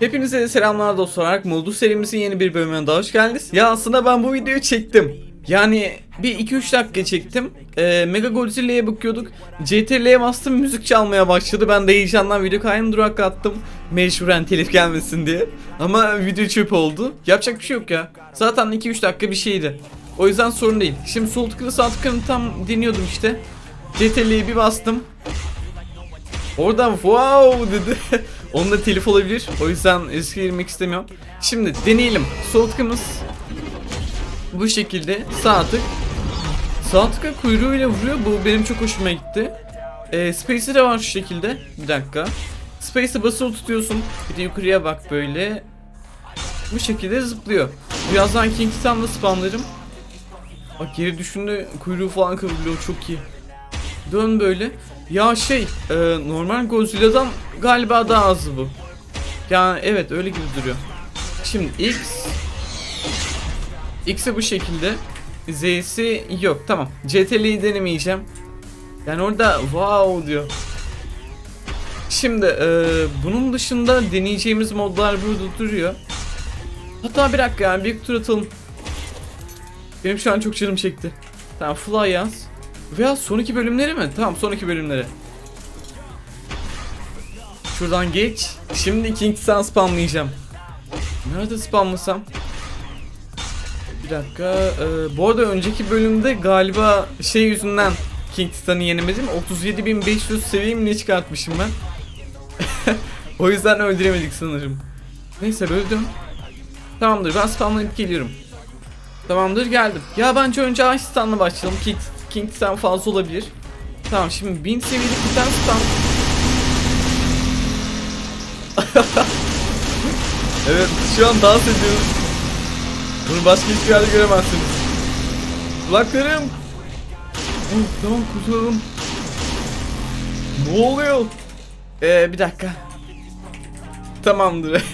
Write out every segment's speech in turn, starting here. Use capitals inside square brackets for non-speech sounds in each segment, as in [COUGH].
Hepinize selamlar dostlar. Ark Modul serimizin yeni bir bölümüne daha hoş geldiniz. Ya aslında ben bu videoyu çektim. Yani bir 2-3 dakika çektim. Ee, Mega Godzilla'ya bakıyorduk. CTRL'ye bastım müzik çalmaya başladı. Ben de heyecandan video kaydını duraklattım. Mecburen telif gelmesin diye. Ama video çöp oldu. Yapacak bir şey yok ya. Zaten 2-3 dakika bir şeydi. O yüzden sorun değil. Şimdi sol tıkını sağ tıkını tam deniyordum işte. CTRL'ye bir bastım. Oradan wow dedi. [LAUGHS] Onunla telif olabilir. O yüzden riske girmek istemiyorum. Şimdi deneyelim. Sol bu şekilde sağ tık. Sağ tıka kuyruğuyla vuruyor. Bu benim çok hoşuma gitti. Ee, Space'i de var şu şekilde. Bir dakika. Space'i basılı tutuyorsun. Bir de yukarıya bak böyle. Bu şekilde zıplıyor. Birazdan King Titan'la spamlarım. Bak geri düşündü kuyruğu falan kıvrılıyor çok iyi. Dön böyle. Ya şey e, normal Godzilla'dan galiba daha az bu. Yani evet öyle gibi duruyor. Şimdi X X'i bu şekilde Z'si yok tamam. CTRL'yi denemeyeceğim. Yani orada wow diyor. Şimdi e, bunun dışında deneyeceğimiz modlar burada duruyor. Hatta bir dakika yani bir tur atalım. Benim şu an çok canım çekti. Tamam fly yaz Veya sonraki bölümleri mi? Tamam sonraki bölümleri Şuradan geç Şimdi King Titan spamlayacağım Nerede spamlasam? Bir dakika. Ee, bu arada önceki bölümde galiba şey yüzünden King Titan'ı yenemedim. 37.500 seviye mi ne çıkartmışım ben. [LAUGHS] o yüzden öldüremedik sanırım. Neyse öldüm. Tamamdır ben spamlayıp geliyorum. Tamamdır geldim. Ya bence önce Ice Titan'la başlayalım. King, King Titan fazla olabilir. Tamam şimdi 1000 seviyelik bir tane spam. [LAUGHS] evet şu an dans ediyoruz. Bunu başka hiçbir yerde göremezsiniz. Kulaklarım. Oh, tamam kurtulalım. Ne oluyor? Ee, bir dakika. Tamamdır. [LAUGHS]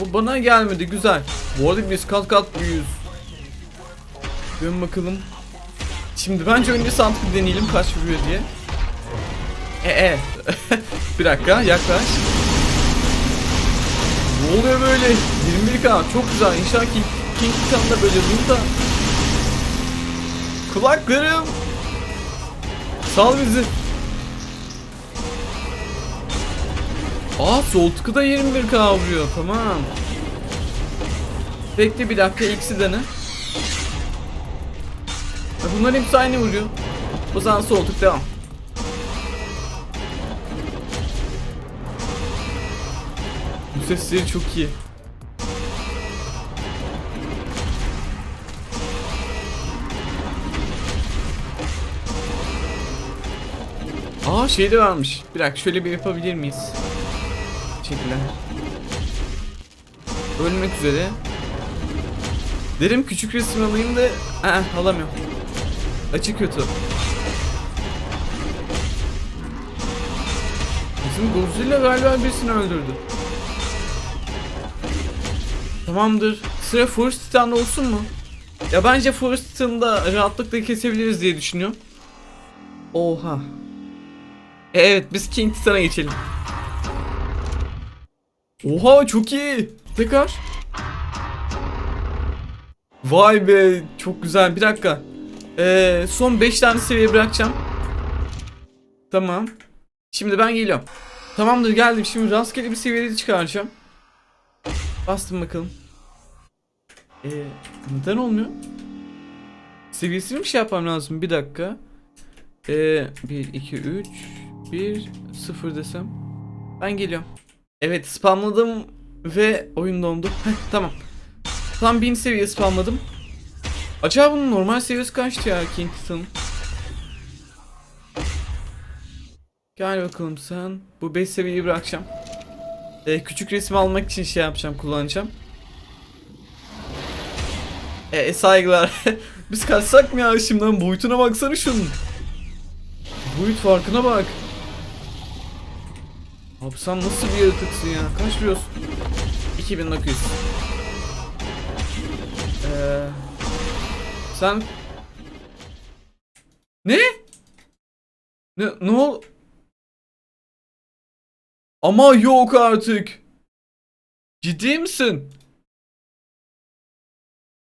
o bana gelmedi güzel. Bu arada biz kat kat büyüyüz. Dön bakalım. Şimdi bence önce santkı deneyelim kaç vuruyor diye. Ee, e. [LAUGHS] bir dakika yaklaş. Ne oluyor böyle? 21k çok güzel. İnşallah King, King Titan'da böyle bunu da. Kulaklarım. Sal bizi. Aa sol tıkı da 21k vuruyor. Tamam. Bekle bir dakika ikisi dene. Ha, Bunlar hepsi aynı vuruyor. O zaman sol tık devam. Bu sesleri çok iyi. Aa şey de varmış. Bir dakika şöyle bir yapabilir miyiz? Teşekkürler. Ölmek üzere. Derim küçük resim alayım da Aa, alamıyorum. Açı kötü. Bizim Godzilla galiba birisini öldürdü. Tamamdır. Sıra Forest Titan'da olsun mu? Ya bence Forest Titan'da rahatlıkla kesebiliriz diye düşünüyorum. Oha. E, evet biz King Titan'a geçelim. Oha çok iyi. Tekrar. Vay be çok güzel. Bir dakika. Ee, son 5 tane seviye bırakacağım. Tamam. Şimdi ben geliyorum. Tamamdır geldim. Şimdi rastgele bir seviyede çıkaracağım. Bastım bakalım. Ee, neden olmuyor? Seviyesini mi şey yapmam lazım? Bir dakika. Ee, 1, 2, 3, 1, 0 desem. Ben geliyorum. Evet spamladım ve oyun dondu. Tamam. Tam 1000 seviye spamladım. Acaba bunun normal seviyesi kaçtı ya King Titan? Gel bakalım sen. Bu 5 seviyeyi bırakacağım. Ee, küçük resim almak için şey yapacağım, kullanacağım. Ee, saygılar. [LAUGHS] Biz kaçsak mı ya şimdiden boyutuna baksana şunun. Boyut farkına bak. Abi sen nasıl bir yaratıksın ya? Kaç biliyorsun? 2900. Ee, sen ne? Ne ne ol? Ama yok artık. Ciddi misin?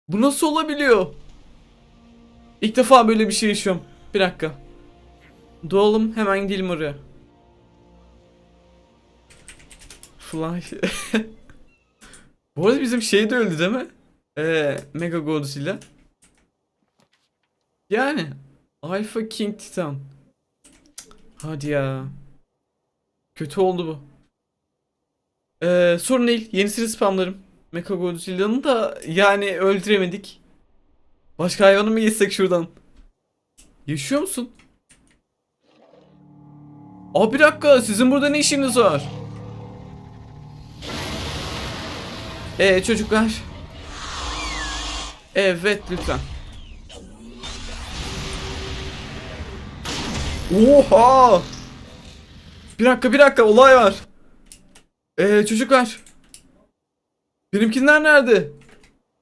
Bu nasıl olabiliyor? İlk defa böyle bir şey yaşıyorum. Bir dakika. Doğalım hemen gidelim oraya. Fly. [LAUGHS] Bu arada bizim şey de öldü değil mi? Ee, Mega Godzilla. Yani Alpha King Titan. Hadi ya. Kötü oldu bu. Ee, sorun değil. Yenisini spamlarım. Mecha Godzilla'nı da yani öldüremedik. Başka hayvanı mı yesek şuradan? Yaşıyor musun? Aa bir dakika sizin burada ne işiniz var? Ee çocuklar. Evet lütfen. Oha! Bir dakika bir dakika olay var. Ee çocuklar. Benimkiler nerede?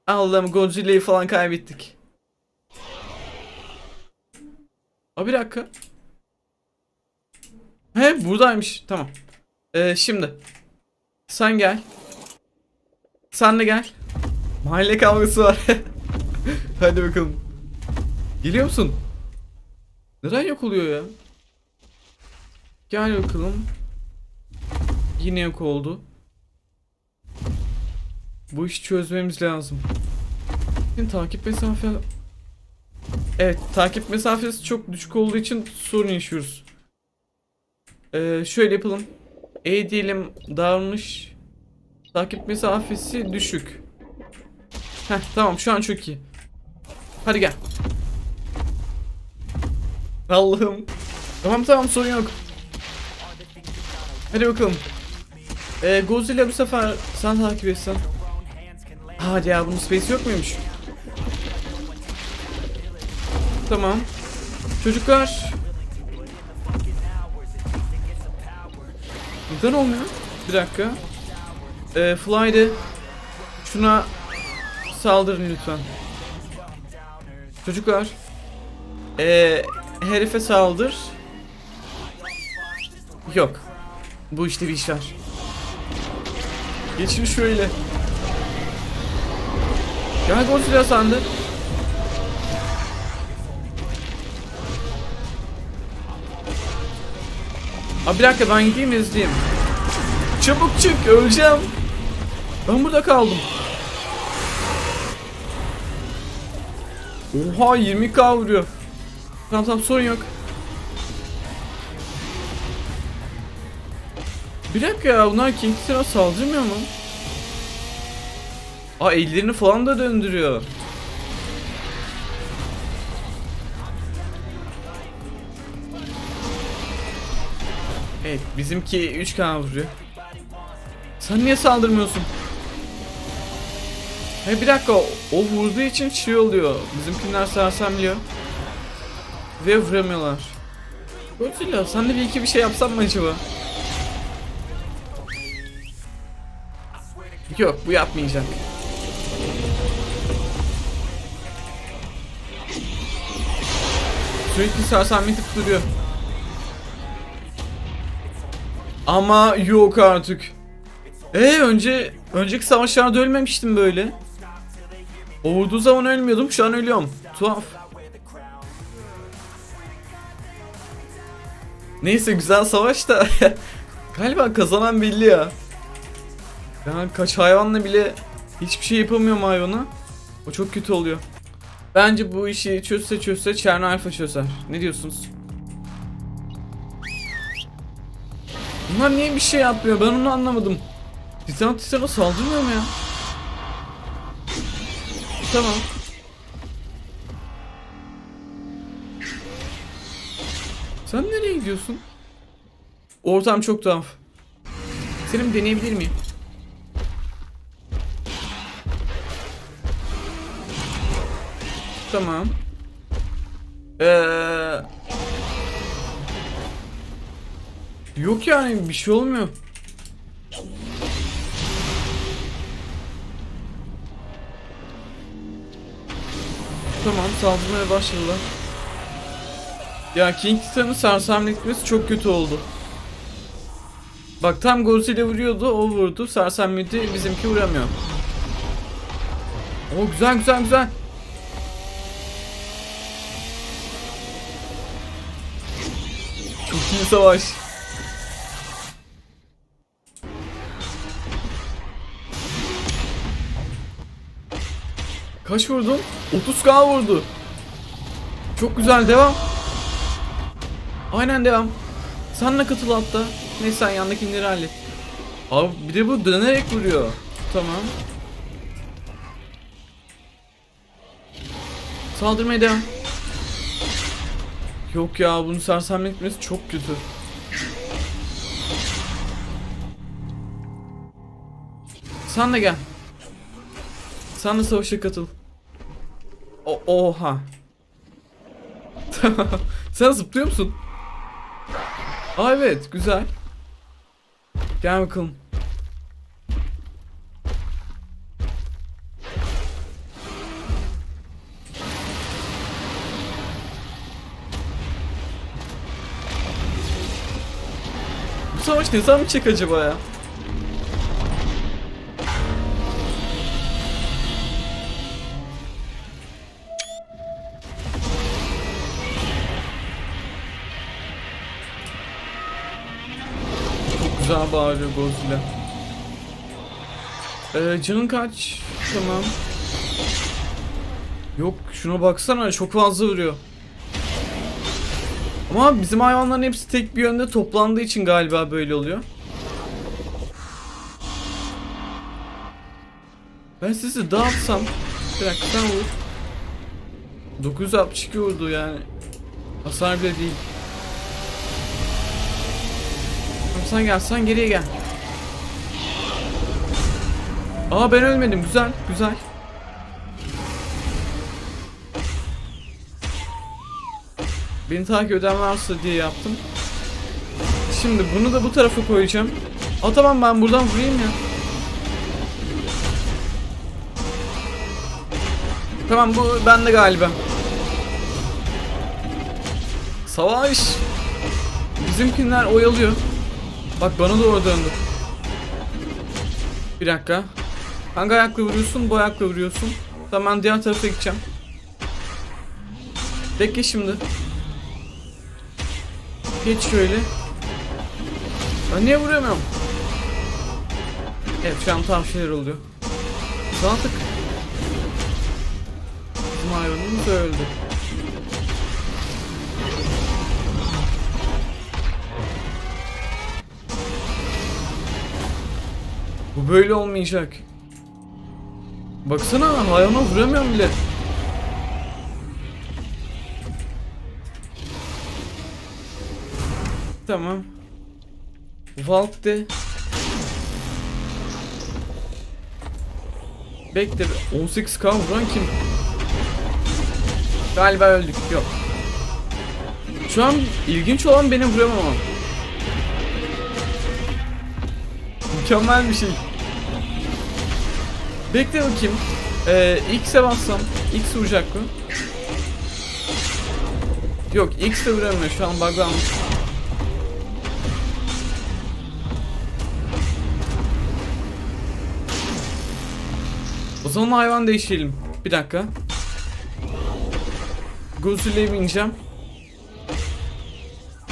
Allah'ım Godzilla'yı falan kaybettik. Aa bir dakika. He buradaymış. Tamam. Ee, şimdi. Sen gel. Sen de gel. Mahalle kavgası var. [LAUGHS] Hadi bakalım. Geliyor musun? Neden yok oluyor ya? Gel bakalım. Yine yok oldu. Bu işi çözmemiz lazım. Şimdi takip mesafe... Evet, takip mesafesi çok düşük olduğu için sorun yaşıyoruz. Ee, şöyle yapalım. E diyelim davranış takip mesafesi düşük. Heh tamam şu an çok iyi. Hadi gel. Allah'ım. Tamam tamam sorun yok. Hadi bakalım. Ee, Godzilla bu sefer sen takip etsen. Hadi ya bunun space yok muymuş? Tamam. Çocuklar. Neden olmuyor? Bir dakika. Ee, Fly'de şuna saldırın lütfen. Çocuklar. Ee, herife saldır. Yok. Bu işte bir iş var. Geçin şöyle. Gel Godzilla sandı. Abi bir dakika ben gideyim izleyeyim. Çabuk çık öleceğim. Ben burada kaldım. Oha 20k vuruyor. Tamam tamam sorun yok. Bir dakika ya bunlar King Titan'a saldırmıyor mu? Aa ellerini falan da döndürüyor. Evet bizimki 3K vuruyor. Sen niye saldırmıyorsun? He bir dakika o vurduğu için şey oluyor. Bizimkiler sersemliyor. Ve vuramıyorlar. Godzilla sen de bir iki bir şey yapsan mı acaba? Yok bu yapmayacak. Sürekli sersemletip duruyor. Ama yok artık. E önce önceki savaşlarda ölmemiştim böyle. O vurduğu zaman ölmüyordum şu an ölüyorum. Tuhaf. Neyse güzel savaş da [LAUGHS] galiba kazanan belli ya. Ben kaç hayvanla bile hiçbir şey yapamıyorum hayvana. O çok kötü oluyor. Bence bu işi çözse çözse Cherno Alpha çözer. Ne diyorsunuz? Bunlar niye bir şey yapmıyor? Ben onu anlamadım. Titan Titan'a saldırmıyor mu ya? Tamam. Sen nereye gidiyorsun? Ortam çok tuhaf. Senin deneyebilir miyim? Tamam. Ee... Yok yani bir şey olmuyor. Tamam saldırmaya başladılar. Ya King Titan'ın çok kötü oldu. Bak tam Godzilla vuruyordu o vurdu. Sersemledi bizimki vuramıyor. O güzel güzel güzel. Çok iyi savaş. Kaç vurdun? 30k vurdu. Çok güzel devam. Aynen devam. Sen de katıl hatta. Neyse sen yandakileri hallet. Abi bir de bu dönerek vuruyor. Tamam. Saldırmaya devam. Yok ya bunu sersemletmesi çok kötü. Sen de gel. Sen de savaşa katıl. O oha. [LAUGHS] Sen zıplıyor musun? Aa evet güzel. Gel bakalım. Bu savaş ne zaman bitecek acaba ya? Bağırıyor Godzilla. Ee, canın kaç? Tamam. Yok şuna baksana çok fazla vuruyor. Ama bizim hayvanların hepsi tek bir yönde toplandığı için galiba böyle oluyor. Ben sizi dağıtsam Bir dakika sen vur 962 vurdu yani Hasar bile değil sen gel sen geriye gel Aa ben ölmedim güzel güzel Beni takip eden varsa diye yaptım Şimdi bunu da bu tarafa koyacağım Aa tamam ben buradan vurayım ya Tamam bu bende galiba. Savaş. Bizimkiler oyalıyor. Bak bana doğru döndü. Bir dakika. Hangi ayakla vuruyorsun? Bu ayakla vuruyorsun. Tamam ben diğer tarafa gideceğim. Bekle şimdi. Geç şöyle. Ben niye vuramıyorum? Evet şu an tam şeyler oluyor. Sağ tık. Bizim hayvanımız öldü. Bu böyle olmayacak. Baksana hayvana vuramıyorum bile. Tamam. Valk de. Bekle 18k vuran kim? Galiba öldük. Yok. Şu an ilginç olan benim vuramamam. Mükemmel bir şey. Bekle bakayım. Ee, X'e bassam. X vuracak mı? Yok X de vuramıyor şu an buglanmış. O zaman hayvan değiştirelim. Bir dakika. Godzilla'ya bineceğim.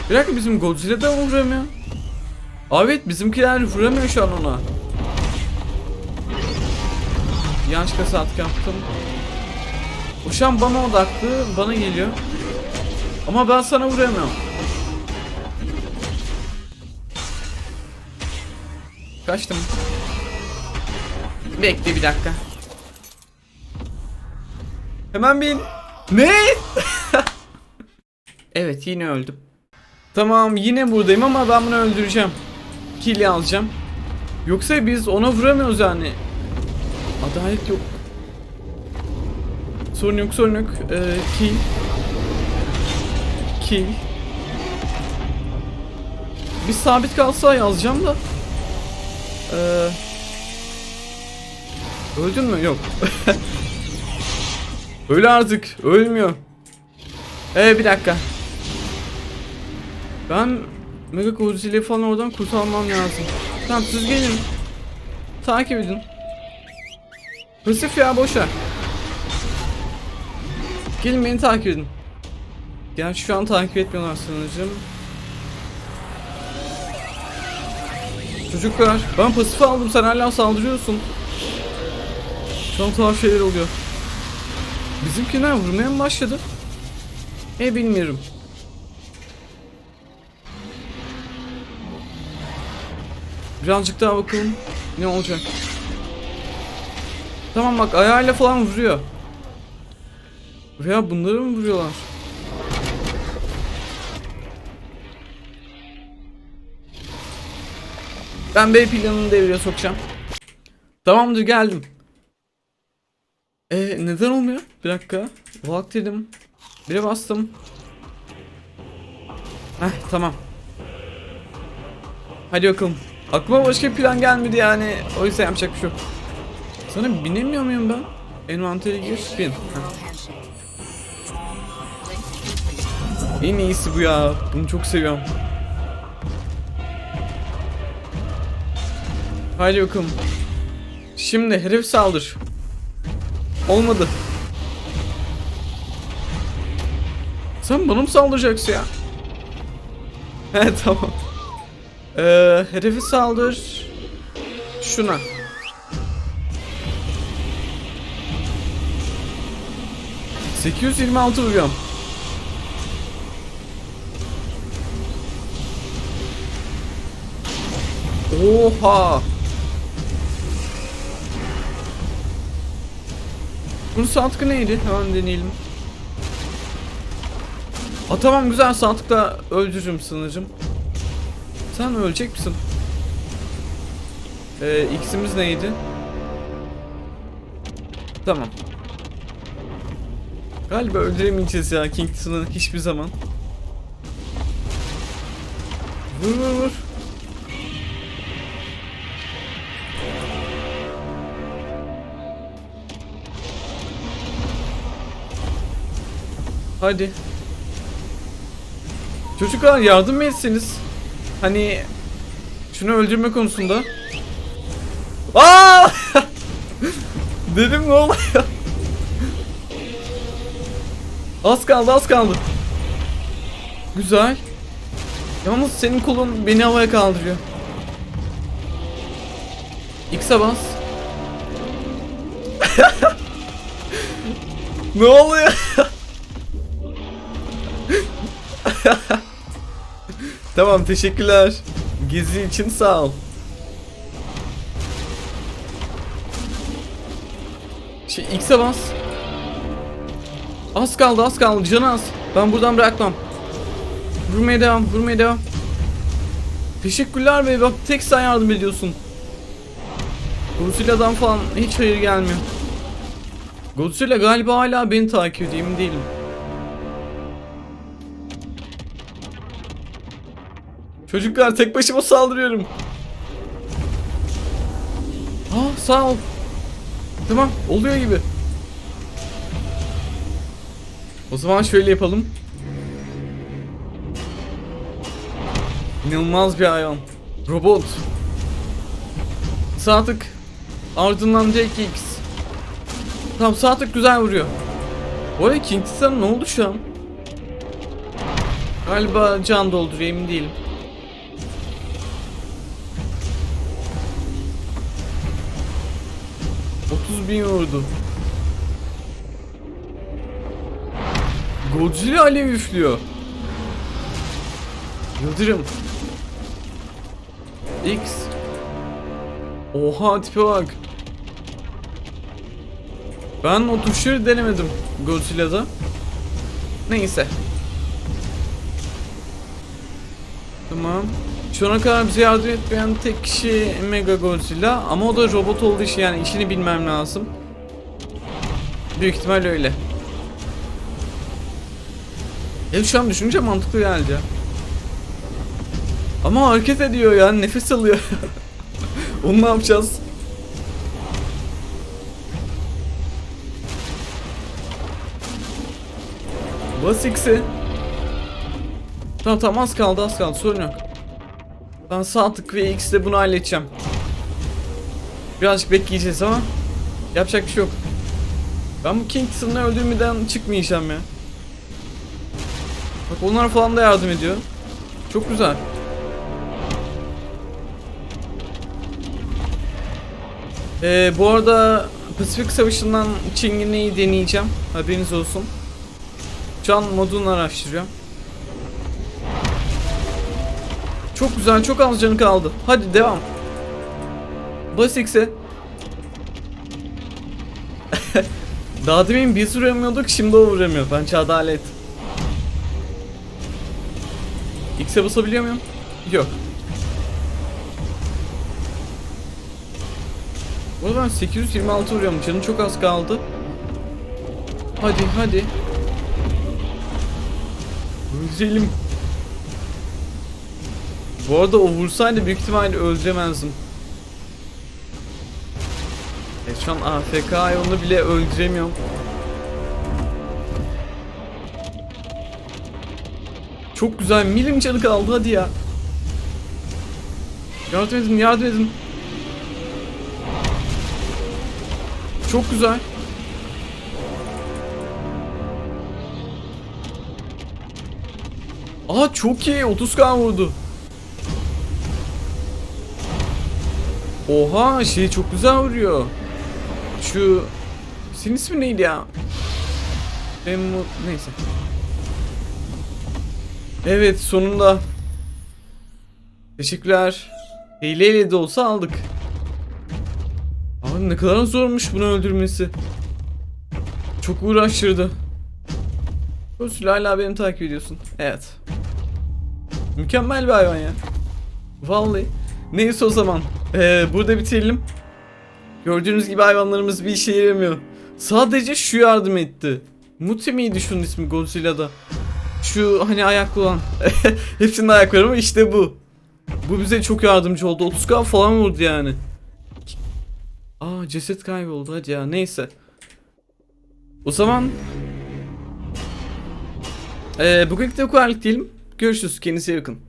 Bir dakika bizim Godzilla da mı vuramıyor? Aa, Evet bizimkiler vuramıyor şu an ona. Yanlış kasat yaptım. O şu an bana odaklı, bana geliyor. Ama ben sana vuramıyorum. Kaçtım. Bekle bir dakika. Hemen bin. Ne? [LAUGHS] evet yine öldüm. Tamam yine buradayım ama ben bunu öldüreceğim. Kill alacağım. Yoksa biz ona vuramıyoruz yani. Adalet yok. Sorun yok sorun yok. Ee, kill. Kill. Bir sabit kalsa yazacağım da. Ee, öldün mü? Yok. [LAUGHS] Öyle artık. Ölmüyor. Ee bir dakika. Ben Mega Godzilla'yı falan oradan kurtarmam lazım. Tamam siz gelin. Takip edin. Pasif ya boşver. Gelin beni takip edin. Gerçi şu an takip etmiyorlar sanırım. Çocuklar ben pasif aldım sen hala saldırıyorsun. Şu an tuhaf şeyler oluyor. Bizimkiler vurmaya mı başladı? E bilmiyorum. Birazcık daha bakalım ne olacak. Tamam bak ayağıyla falan vuruyor. Veya bunları mı vuruyorlar? Ben B planını devreye sokacağım. Tamamdır geldim. Ee, neden olmuyor? Bir dakika. Walk dedim. Bire bastım. Heh tamam. Hadi bakalım. Aklıma başka bir plan gelmedi yani. O yüzden yapacak bir şey yok. Sana binemiyor muyum ben? Envantere gir, bin. Heh. En iyisi bu ya. Bunu çok seviyorum. Haydi bakalım. Şimdi herif saldır. Olmadı. Sen bana mı saldıracaksın ya? [LAUGHS] He tamam. Ee, hedefi saldır. Şuna. ...826 vuruyorum. Oha! Bunun saatlıkı neydi? Hemen deneyelim. Aa tamam güzel saatlikle öldürürüm sanırım. Sen ölecek misin? Ee, X'imiz neydi? Tamam. Galiba öldüremeyeceğiz ya Kingston'ı hiçbir zaman. Vur vur vur. Hadi. Çocuklar yardım mı etseniz? Hani şunu öldürme konusunda. Aa! [LAUGHS] Dedim ne oluyor? az kaldı az kaldı. Güzel. Yalnız senin kolun beni havaya kaldırıyor. X'e bas. [LAUGHS] ne oluyor? [LAUGHS] tamam teşekkürler. Gezi için sağ ol. Şey X'e bas. Az kaldı az kaldı canı az. Ben buradan bırakmam. Vurmaya devam vurmaya devam. Teşekkürler bey bak tek sen yardım ediyorsun. Godzilla'dan falan hiç hayır gelmiyor. Godzilla galiba hala beni takip ediyor emin değilim. Çocuklar tek başıma saldırıyorum. Aa sağ ol. Tamam oluyor gibi. O zaman şöyle yapalım. İnanılmaz bir hayvan. Robot. Sağ tık. Ardından DX. Tamam sağ tık güzel vuruyor. Bu arada King ne oldu şu an? Galiba can dolduruyor emin değilim. Otuz bin vurdu. Godzilla alev üflüyor. Yıldırım. X. Oha tipe bak. Ben o tuşları denemedim Godzilla'da. Neyse. Tamam. Şu ana kadar bize yardım etmeyen tek kişi Mega Godzilla ama o da robot olduğu için yani işini bilmem lazım. Büyük ihtimal öyle. Ya şu an düşününce mantıklı geldi. Ama hareket ediyor ya nefes alıyor. [LAUGHS] Onu ne yapacağız? Bas X'i. Tamam tamam az kaldı az kaldı sorun yok. Ben sağ tık ve X'de bunu halledeceğim. Birazcık bekleyeceğiz ama yapacak bir şey yok. Ben bu Kingston'ı öldürmeden çıkmayacağım ya. Bak onlar falan da yardım ediyor. Çok güzel. Ee, bu arada Pasifik Savaşı'ndan çingeneyi deneyeceğim. Haberiniz olsun. Şu an modunu araştırıyorum. Çok güzel, çok az canı kaldı. Hadi devam. Bas X'e. [LAUGHS] Daha demin biz vuramıyorduk, şimdi o vuramıyor. Bence adalet. X'e basabiliyor muyum? Yok. O zaman 826 vuruyorum. Canım çok az kaldı. Hadi hadi. Öldürelim. Bu arada o vursaydı büyük ihtimalle öldüremezdim. Evet, şu an AFK onu bile öldüremiyorum. Çok güzel milim canı kaldı hadi ya. Yardım edin yardım edin. Çok güzel. Aa çok iyi 30k vurdu. Oha şey çok güzel vuruyor. Şu senin ismin neydi ya? Mu neyse. Evet sonunda. Teşekkürler. Hileyle de olsa aldık. Abi ne kadar zormuş bunu öldürmesi. Çok uğraştırdı. Usul hala beni takip ediyorsun. Evet. Mükemmel bir hayvan ya. Vallahi. Neyse o zaman. Ee, burada bitirelim. Gördüğünüz gibi hayvanlarımız bir işe yaramıyor. Sadece şu yardım etti. Muti miydi şunun ismi Godzilla'da? Şu hani ayaklı olan. [LAUGHS] Hepsinin ayakları ama işte bu. Bu bize çok yardımcı oldu. 30k falan vurdu yani. Aa ceset kayboldu hadi ya neyse. O zaman ee, bugünkü de bu kadarlık diyelim. Görüşürüz kendinize bakın.